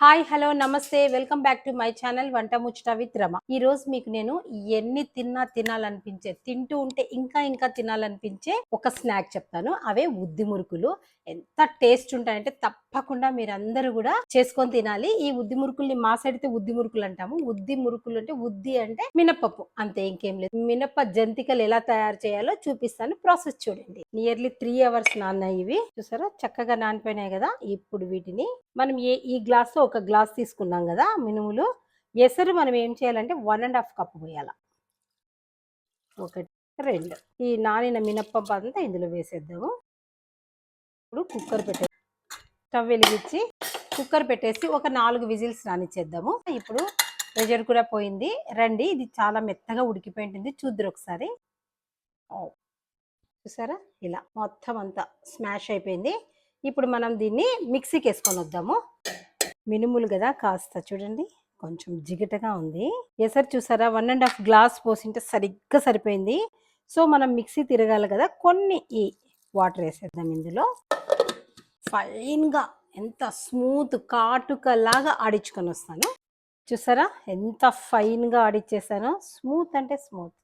Hi hello నమస్తే. Welcome back to my channel వంట ముచ్చట విత్ రమ. ఈ రోజు మీకు నేను ఎన్ని తిన్నా తినాలనిపించే తింటూ ఉంటే ఇంకా ఇంకా తినాలనిపించే ఒక స్నాక్ చెప్తాను. అవే ఉద్ది మురుకులు. ఎంత టేస్ట్ ఉంటాయంటే తప్పకుండా మీరందరూ కూడా చేసుకొని తినాలి. ఈ ఉద్ది మురుకుల్ని మా సైడ్ అయితే ఉద్ది మురుకులు అంటాము. ఉద్ది మురుకులు అంటే ఉద్ది అంటే మినపప్పు. అంతే ఇంకేం లేదు. మినప జంతికలు ఎలా తయారు చేయాలో చూపిస్తాను. ప్రాసెస్ చూడండి. నియర్లీ త్రీ అవర్స్ నాన్నాయి ఇవి. చూసారా? చక్కగా నానిపోయినాయి కదా. ఇప్పుడు వీటిని మనం ఏ ఈ గ్లాస్లో ఒక గ్లాస్ తీసుకున్నాం కదా మినుములు. ఎసరు మనం ఏం చేయాలంటే వన్ అండ్ హాఫ్ కప్ పోయాల. ఒకటి రెండు. ఈ నానిన మినప్పప్పు అంతా ఇందులో వేసేద్దాము. ఇప్పుడు కుక్కర్ పెట్టే స్టవ్ వెలిగించి కుక్కర్ పెట్టేసి ఒక నాలుగు విజిల్స్ రానిచ్చేద్దాము. ఇప్పుడు ప్రెషర్ కూడా పోయింది. రండి ఇది చాలా మెత్తగా ఉడికిపోయింటుంది. చూద్దరు ఒకసారి. ఓ. చూసారా? ఇలా మొత్తం అంతా స్మాష్ అయిపోయింది. ఇప్పుడు మనం దీన్ని మిక్సీకి వేసుకొని వద్దాము. మినుములు కదా కాస్త చూడండి. కొంచెం జిగటగా ఉంది. ఎసరు చూసారా? వన్ అండ్ హాఫ్ గ్లాస్ పోసింటే సరిగ్గా సరిపోయింది. సో మనం మిక్సీ తిరగాలి కదా. కొన్ని ఈ వాటర్ వేసేద్దాం ఇందులో. ఫైన్గా ఎంత స్మూత్ కాటుకలాగా ఆడించుకొని వస్తాను. చూసారా? ఎంత ఫైన్గా ఆడిచ్చేసానో. స్మూత్ అంటే స్మూత్.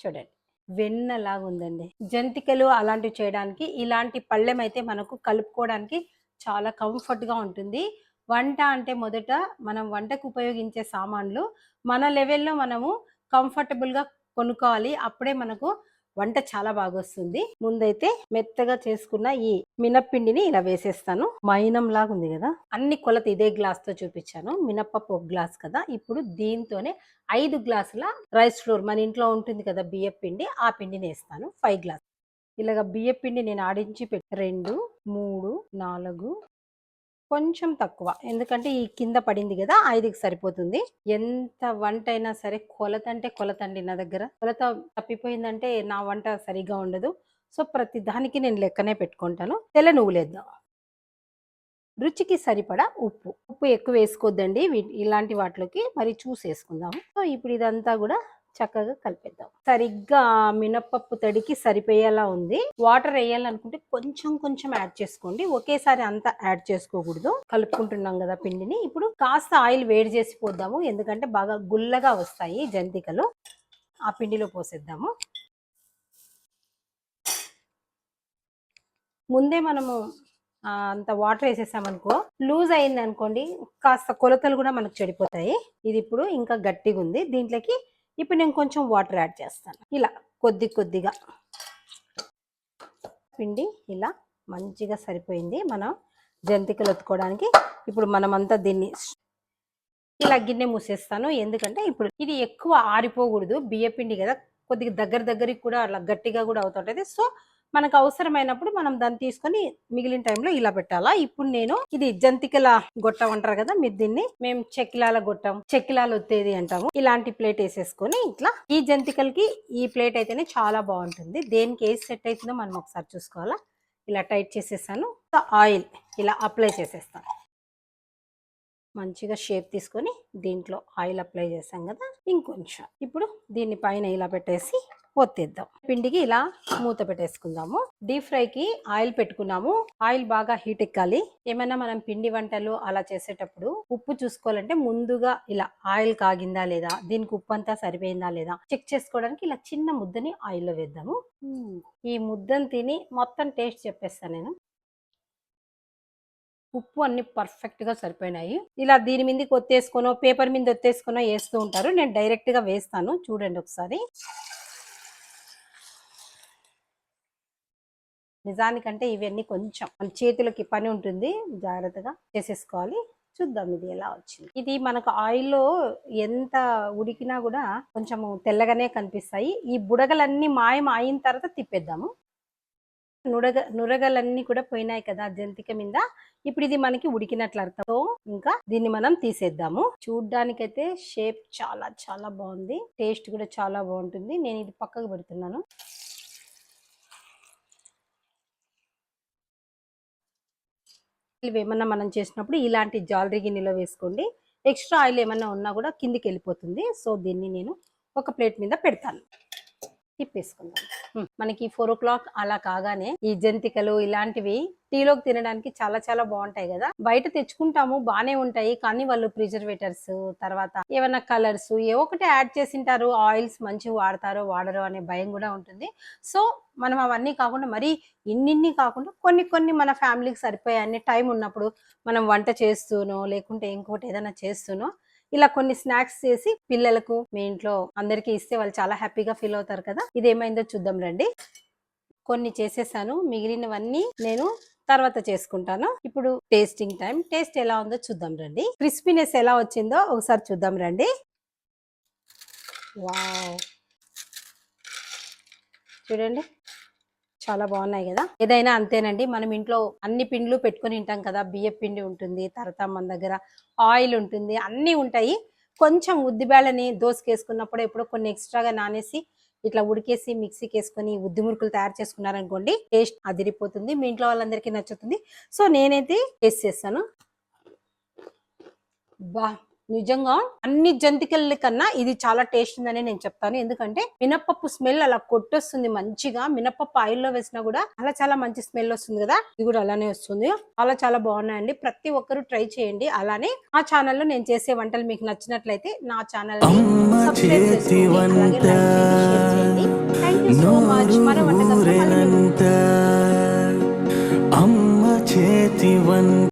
చూడండి. వెన్నలాగా ఉందండి. జంతికలు అలాంటివి చేయడానికి ఇలాంటి పళ్ళెం అయితే మనకు కలుపుకోవడానికి చాలా కంఫర్ట్గా ఉంటుంది. వంట అంటే మొదట మనం వంటకు ఉపయోగించే సామాన్లు మన లెవెల్లో మనము కంఫర్టబుల్గా కొనుక్కోవాలి. అప్పుడే మనకు వంట చాలా బాగా వస్తుంది ముందైతే మెత్తగా చేసుకున్న ఈ మినప్పిండిని ఇలా వేసేస్తాను. మైనం లాగా ఉంది కదా? అన్ని కొలత ఇదే గ్లాస్తో చూపించాను. మినప్పప్పు ఒక గ్లాస్ కదా? ఇప్పుడు దీంతోనే ఐదు గ్లాసుల రైస్ ఫ్లోర్ మన ఇంట్లో ఉంటుంది కదా బియ్య పిండి ఆ పిండిని వేస్తాను. Five glass. ఇలాగ బియ్య పిండి నేను ఆడించి పెట్టి రెండు మూడు నాలుగు కొంచెం తక్కువ. ఎందుకంటే ఈ కింద పడింది కదా ఐదుకి సరిపోతుంది. ఎంత వంట అయినా సరే కొలత అంటే కొలత అండి నా దగ్గర. కొలత తప్పిపోయిందంటే నా వంట సరిగా ఉండదు. సో ప్రతి దానికి నేను లెక్కనే పెట్టుకుంటాను. తెల్ల నువ్వులేద్దాం. రుచికి సరిపడా ఉప్పు. ఉప్పు ఎక్కువ వేసుకోవద్దండి ఇలాంటి వాటిలోకి మరి చూసి వేసుకుందాము సో ఇప్పుడు ఇదంతా కూడా చక్కగా కలిపేద్దాం. సరిగ్గా మినప్పప్పు తడికి సరిపోయేలా ఉంది. వాటర్ వేయాలనుకుంటే కొంచెం కొంచెం యాడ్ చేసుకోండి. ఒకేసారి అంతా యాడ్ చేసుకోకూడదు. కలుపుకుంటున్నాం కదా పిండిని. ఇప్పుడు కాస్త ఆయిల్ వేడి చేసి పోద్దాము. ఎందుకంటే బాగా గుల్లగా వస్తాయి జంతికలు. ఆ పిండిలో పోసేద్దాము. ముందే మనము అంత వాటర్ వేసేసామనుకో లూజ్ అయింది అనుకోండి కాస్త కొలతలు కూడా మనకు చెడిపోతాయి. ఇది ఇప్పుడు ఇంకా గట్టిగా ఉంది దీంట్లోకి ఇప్పుడు నేను కొంచెం వాటర్ యాడ్ చేస్తాను. ఇలా కొద్ది కొద్దిగా. పిండి ఇలా మంచిగా సరిపోయింది. మనం జంతికలు ఒత్తుకోవడానికి ఇప్పుడు మనమంతా దీన్ని ఇలా గిన్నె మూసేస్తాను. ఎందుకంటే ఇప్పుడు ఇది ఎక్కువ ఆరిపోకూడదు. బియ్య పిండి కదా కొద్దిగా దగ్గర దగ్గరికి కూడా అలా గట్టిగా కూడా అవుతుంటది. సో మనకు అవసరమైనప్పుడు మనం దాన్ని తీసుకొని మిగిలిన టైంలో ఇలా పెట్టాలా. ఇప్పుడు నేను ఇది జంతికల గొట్టం అంటారు కదా మీరు దీన్ని మేము చెక్కిలాల గొట్టం చెక్కిలాలు ఒత్తేది అంటాము. ఇలాంటి ప్లేట్ వేసేసుకొని ఇట్లా ఈ జంతికలకి ఈ ప్లేట్ అయితేనే చాలా బాగుంటుంది. దేనికి ఏది సెట్ అవుతుందో మనం ఒకసారి చూసుకోవాలా. ఇలా టైట్ చేసేసాను. ఆయిల్ ఇలా అప్లై చేసేస్తాను. మంచిగా షేప్ తీసుకొని దీంట్లో ఆయిల్ అప్లై చేసాం కదా ఇంకొంచెం. ఇప్పుడు దీన్ని పైన ఇలా పెట్టేసి ఒత్తేద్దాం. పిండికి ఇలా మూత పెట్టేసుకుందాము. డీప్ ఫ్రైకి ఆయిల్ పెట్టుకున్నాము. ఆయిల్ బాగా హీట్ ఎక్కాలి. ఏమైనా మనం పిండి వంటలు అలా చేసేటప్పుడు ఉప్పు చూసుకోవాలంటే ముందుగా ఇలా ఆయిల్ కాగిందా లేదా దీనికి ఉప్పు అంతా సరిపోయిందా లేదా చెక్ చేసుకోవడానికి ఇలా చిన్న ముద్దని ఆయిల్లో వేద్దాము. ఈ ముద్దని తిని మొత్తం టేస్ట్ చెప్పేస్తాను నేను. ఉప్పు అన్ని పర్ఫెక్ట్గా సరిపోయినాయి. ఇలా దీని మీదకి ఒత్తేసుకోనో పేపర్ మీద ఒత్తేసుకునో వేస్తూ ఉంటారు. నేను డైరెక్ట్గా వేస్తాను. చూడండి ఒకసారి. నిజానికంటే ఇవన్నీ కొంచెం మన చేతులకి పని ఉంటుంది జాగ్రత్తగా చేసేసుకోవాలి. చూద్దాం ఇది ఎలా వచ్చింది. ఇది మనకు ఆయిల్లో ఎంత ఉడికినా కూడా కొంచెం తెల్లగానే కనిపిస్తాయి. ఈ బుడగలన్నీ మాయం అయిన తర్వాత తిప్పేద్దాము. నురగ నురగలన్నీ కూడా పోయినాయి కదా జంతిక మీద. ఇప్పుడు ఇది మనకి ఉడికినట్లు అర్థం. ఇంకా దీన్ని మనం తీసేద్దాము. చూడ్డానికైతే షేప్ చాలా చాలా బాగుంది. టేస్ట్ కూడా చాలా బాగుంటుంది. నేను ఇది పక్కకు పెడుతున్నాను. ఇవి ఏమన్నా మనం చేసినప్పుడు ఇలాంటి జాలరీ గిన్నెలో వేసుకోండి. ఎక్స్ట్రా ఆయిల్ ఏమన్నా ఉన్నా కూడా కిందికి వెళ్ళిపోతుంది. సో దీన్ని నేను ఒక ప్లేట్ మీద పెడతాను. తిప్పేసుకుందాం. మనకి ఫోర్ ఓ క్లాక్ అలా కాగానే ఈ జంతికలు ఇలాంటివి టీలోకి తినడానికి చాలా చాలా బాగుంటాయి కదా. బయట తెచ్చుకుంటాము బానే ఉంటాయి కానీ వాళ్ళు ప్రిజర్వేటర్స్ తర్వాత ఏమైనా కలర్స్ ఏ ఒకటి యాడ్ చేసింటారు ఆయిల్స్ మంచి వాడతారో వాడరో అనే భయం కూడా ఉంటుంది. సో మనం అవన్నీ కాకుండా మరీ ఇన్నిన్ని కాకుండా కొన్ని కొన్ని మన ఫ్యామిలీకి సరిపోయే అన్ని టైం ఉన్నప్పుడు మనం వంట చేస్తూనో లేకుంటే ఇంకోటి ఏదైనా చేస్తూనో ఇలా కొన్ని స్నాక్స్ చేసి పిల్లలకు మీ ఇంట్లో అందరికీ ఇస్తే వాళ్ళు చాలా హ్యాపీగా ఫీల్ అవుతారు కదా. ఇది ఏమైందో చూద్దాం రండి. కొన్ని చేసేసాను. మిగిలినవన్నీ నేను తర్వాత చేసుకుంటాను. ఇప్పుడు టేస్టింగ్ టైం టేస్ట్ ఎలా ఉందో చూద్దాం రండి. క్రిస్పీనెస్ ఎలా వచ్చిందో ఒకసారి చూద్దాం రండి. వావ్ చూడండి. చాలా బాగున్నాయి కదా? ఏదైనా అంతేనండి. మనం ఇంట్లో అన్ని పిండ్లు పెట్టుకొని తింటాం కదా? బియ్య పిండి ఉంటుంది తర్వాత మన దగ్గర ఆయిల్ ఉంటుంది అన్నీ ఉంటాయి. కొంచెం ఉద్దిబేళని దోసుకేసుకున్నప్పుడు ఎప్పుడో కొన్ని ఎక్స్ట్రాగా నానేసి ఇట్లా ఉడికేసి మిక్సీకి వేసుకొని ఉద్ది మురుకులు తయారు చేసుకున్నారనుకోండి టేస్ట్ అదిరిపోతుంది. మీ ఇంట్లో వాళ్ళందరికీ నచ్చుతుంది. సో నేనైతే టేస్ట్ చేస్తాను. బా! నిజంగా అన్ని జంతికల కన్నా ఇది చాలా టేస్ట్ ఉందని నేను చెప్తాను. ఎందుకంటే మినప్పప్పు స్మెల్ అలా కొట్టొస్తుంది మంచిగా. మినప్పప్పు ఆయిల్లో వేసినా కూడా చాలా చాలా మంచి స్మెల్ వస్తుంది కదా. ఇది కూడా అలానే వస్తుంది. చాలా చాలా బాగున్నాయండి. ప్రతి ఒక్కరు ట్రై చేయండి. అలానే ఆ ఛానల్లో నేను చేసే వంటలు మీకు నచ్చినట్లయితే నా ఛానల్ అమ్మ చేతి వంట.